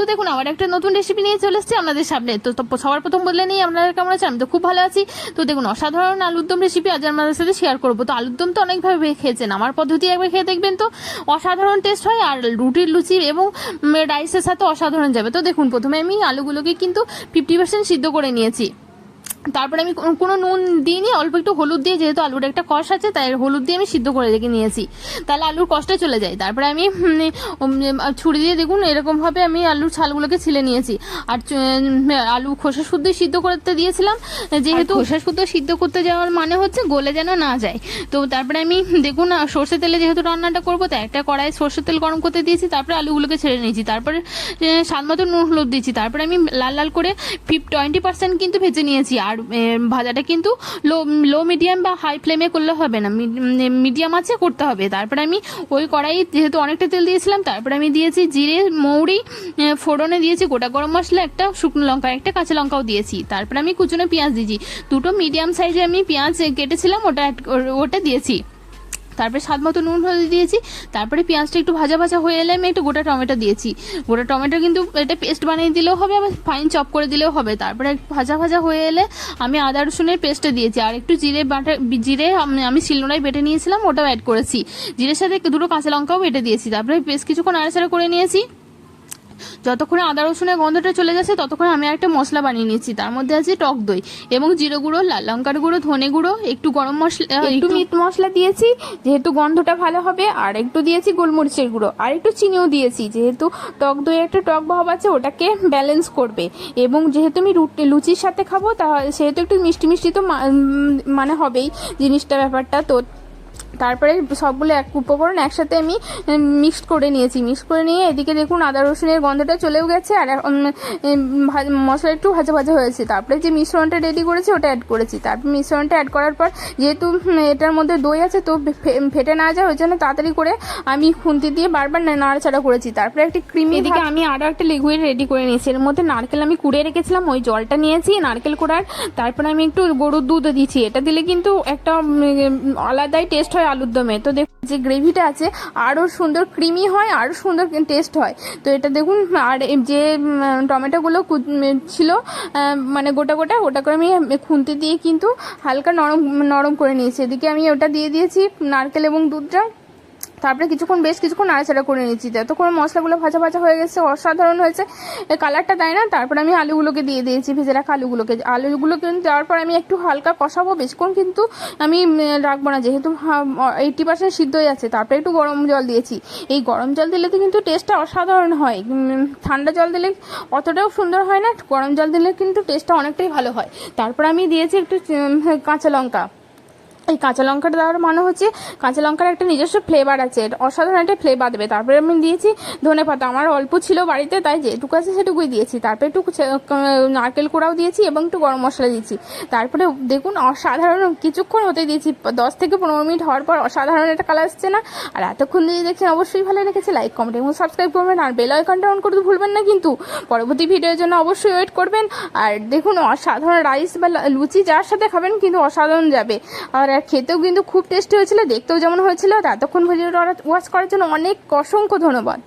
তো দেখুন, আবার একটা নতুন রেসিপি নিয়ে চলে এসেছি আপনাদের সামনে। তো সবার প্রথম বললে নেই আপনারা কেমন আছেন আমি তো খুব ভালো আছি। তো দেখুন, অসাধারণ আলুরদম রেসিপি আজ আপনাদের সাথে শেয়ার করব। তো আলুরদম তো অনেকভাবে খেয়েছেন, আমার পদ্ধতি একবার খেয়ে দেখবেন তো। অসাধারণ টেস্ট হয়, আর রুটির লুচি এবং রাইসের সাথে অসাধারণ যাবে। তো দেখুন, প্রথমে আমি আলুগুলোকে কিন্তু ফিফটি পার্সেন্ট সিদ্ধ করে নিয়েছি। তারপরে আমি কোনো- নুন দিইনি, অল্প একটু হলুদ দিয়ে যেহেতু আলুর একটা কষ আছে, তাই হলুদ দিয়ে আমি সিদ্ধ করে রেখে নিয়েছি। তাহলে আলুর কষটা চলে যায়। তারপরে আমি ছুরি দিয়ে দেখুন এরকমভাবে আমি আলুর ছালগুলোকে ছিলে নিয়েছি। আর আলু খোসা শুদ্ধ সিদ্ধ করতে দিয়েছিলাম। যেহেতু খোসা শুদ্ধ সিদ্ধ করতে যাওয়ার মানে হচ্ছে গলে যেন না যায়। তো তারপরে আমি, দেখুন সর্ষে তেলে যেহেতু রান্নাটা করব, তাই একটা কড়াই সর্ষের তেল গরম করতে দিয়েছি, তারপরে আলুগুলোকে ছেড়ে নিয়েছি। তারপরে স্বাদ মতো নুন, হলুদ দিয়েছি। তারপরে আমি লাল লাল করে ফিফ, টোয়েন্টি পার্সেন্ট কিন্তু ভেজে নিয়েছি। আর এ, ভাজাটা কিন্তু লো লো মিডিয়াম বা হাই ফ্লেমে করলে হবে না। মিডিয়াম আছে করতে হবে। তারপরে আমি ওই কড়াই যেহেতু অনেকটা তেল দিয়েছিলাম তারপরে আমি দিয়েছি জিরে মৌরি ফোড়নে দিয়েছি গোটা গরম মশলা একটা শুকনো লঙ্কা একটা কাঁচা লঙ্কাও দিয়েছি। তারপরে আমি কুচনো পেঁয়াজ দিয়েছি। দুটো মিডিয়াম সাইজে আমি পেঁয়াজ কেটেছিলাম ওটা ওটা দিয়েছি। তারপরে স্বাদ মতো নুন, হলুদ দিয়েছি। তারপরে পেঁয়াজটা একটু ভাজা ভাজা হয়ে এলে আমি একটু গোটা টমেটো দিয়েছি। গোটা টমেটো কিন্তু এটা পেস্ট বানিয়ে দিলেও হবে, আবার ফাইন চপ করে দিলেও হবে। তারপরে একটু ভাজা ভাজা হয়ে এলে আমি আদা, রসুনের পেস্টটা দিয়েছি। আর একটু জিরে বাটা, জিরে আমি- শিলনোড়ায় বেটে নিয়েছিলাম, ওটাও অ্যাড করেছি। জিরের সাথে দুটো কাঁচা লঙ্কাও বেটে দিয়েছি। তারপরে বেশ কিছুক্ষণ আড়াচাড়া করে নিয়েছি। যতক্ষণে আদা রসুনের গন্ধটা চলে গেছে ততক্ষণে আমি একটা মশলা বানিয়ে নিয়েছি। তার মধ্যে আছে টক দই এবং জিরে গুঁড়ো লাল লঙ্কার গুঁড়ো ধনে গুঁড়ো একটু গরম মশলা একটু মিট মশলা দিয়েছি যেহেতু গন্ধটা ভালো হবে আর একটু দিয়েছি গোলমরিচের গুঁড়ো আর একটু চিনিও দিয়েছি যেহেতু টক দই একটা টক ভাব আছে ওটাকে ব্যালেন্স করবে। এবং যেহেতু আমি রুটি লুচির সাথে খাব তা সেহেতু একটু মিষ্টি মিষ্টি তো মানে হবেই জিনিসটা ব্যাপারটা। তো তারপরে সবগুলো এক উপকরণ একসাথে আমি মিক্সড করে নিয়েছি। মিক্স করে নিয়ে এদিকে দেখুন আদা রসুনের গন্ধটা চলেও গেছে আর মশলা একটু ভাজা ভাজা হয়েছে। তারপরে যে মিশ্রণটা রেডি করেছি ওটা অ্যাড করেছি। তারপর মিশ্রণটা অ্যাড করার পর যেহেতু এটার মধ্যে দই আছে তো ফেটে না যায় ওই জন্য তাড়াতাড়ি করে আমি খুন্তি দিয়ে বারবার নাড়াচাড়া করেছি। তারপরে একটি ক্রিমি এদিকে আমি আরও একটা লিকুইড রেডি করে নিয়েছি। এর মধ্যে নারকেল আমি কুড়ে রেখেছিলাম ওই জলটা নিয়েছি নারকেল কুড়ার। তারপরে আমি একটু গরুর দুধ দিয়েছি এটা দিলে কিন্তু একটা আলাদাই টেস্ট হয় আলুর দমে। তো দেখুন, যে গ্রেভিটা আছে আরও সুন্দর ক্রিমি হয় আরও সুন্দর টেস্ট হয়। তো এটা দেখুন, আর যে টমেটোগুলো ছিল মানে গোটা গোটা ওটা করে আমি খুন্তি দিয়ে কিন্তু হালকা নরম নরম করে নিয়েছি। এদিকে আমি ওটা দিয়ে দিয়েছি, নারকেল এবং দুধটা। তারপরে কিছুক্ষণ বেশ কিছুক্ষণ নাড়াচাড়া করে নিয়েছি। যতক্ষণ মশলাগুলো ভাজা ভাজা হয়ে গেছে, অসাধারণ হয়েছে। কালারটা দেয় না, তারপরে আমি আলুগুলোকে দিয়ে দিয়েছি, ভেজে রাখা আলুগুলোকে। আলুগুলো কিন্তু দেওয়ার পর আমি একটু হালকা কষাবো, বেশিক্ষণ কিন্তু আমি রাখব না। যেহেতু এইটটি পার্সেন্ট সিদ্ধ হয়ে আছে, তারপরে একটু গরম জল দিয়েছি। এই গরম জল দিলে তো কিন্তু টেস্টটা অসাধারণ হয়। ঠান্ডা জল দিলে অতটাও সুন্দর হয় না, গরম জল দিলে কিন্তু টেস্টটা অনেকটাই ভালো হয়। তারপর আমি দিয়েছি একটু কাঁচা লঙ্কা। এই কাঁচা লঙ্কাটা দেওয়ার মানে হচ্ছে কাঁচা লঙ্কার একটা নিজস্ব ফ্লেভার আছে। অসাধারণ একটা ফ্লেভার দেবে। তারপরে আমি দিয়েছি ধনে পাতা। আমার অল্প ছিল বাড়িতে, তাই যেটুকু আছে সেটুকুই দিয়েছি। তারপরে একটু নারকেল কোড়াও দিয়েছি এবং একটু গরম মশলা দিয়েছি। তারপরে দেখুন অসাধারণ কিছুক্ষণ হতে দিয়েছি। দশ থেকে পনেরো মিনিট হওয়ার পর অসাধারণ একটা কালার আসছে না। আর এতক্ষণ দিয়ে দেখছেন, অবশ্যই ভালো লেগেছে লাইক কমেন্ট এবং সাবস্ক্রাইব করবেন। আর বেল আইকনটা অন করতে ভুলবেন না কিন্তু পরবর্তী ভিডিওর জন্য অবশ্যই ওয়েট করবেন। আর দেখুন অসাধারণ রাইস বা লুচি যার সাথে খাবেন কিন্তু অসাধারণ যাবে। আর আর খেতেও কিন্তু খুব টেস্টি হয়েছিল, দেখতেও যেমন হয়েছিল ততক্ষণ ভিডিওটা ওয়াচ করার জন্য অনেক অসংখ্য ধন্যবাদ।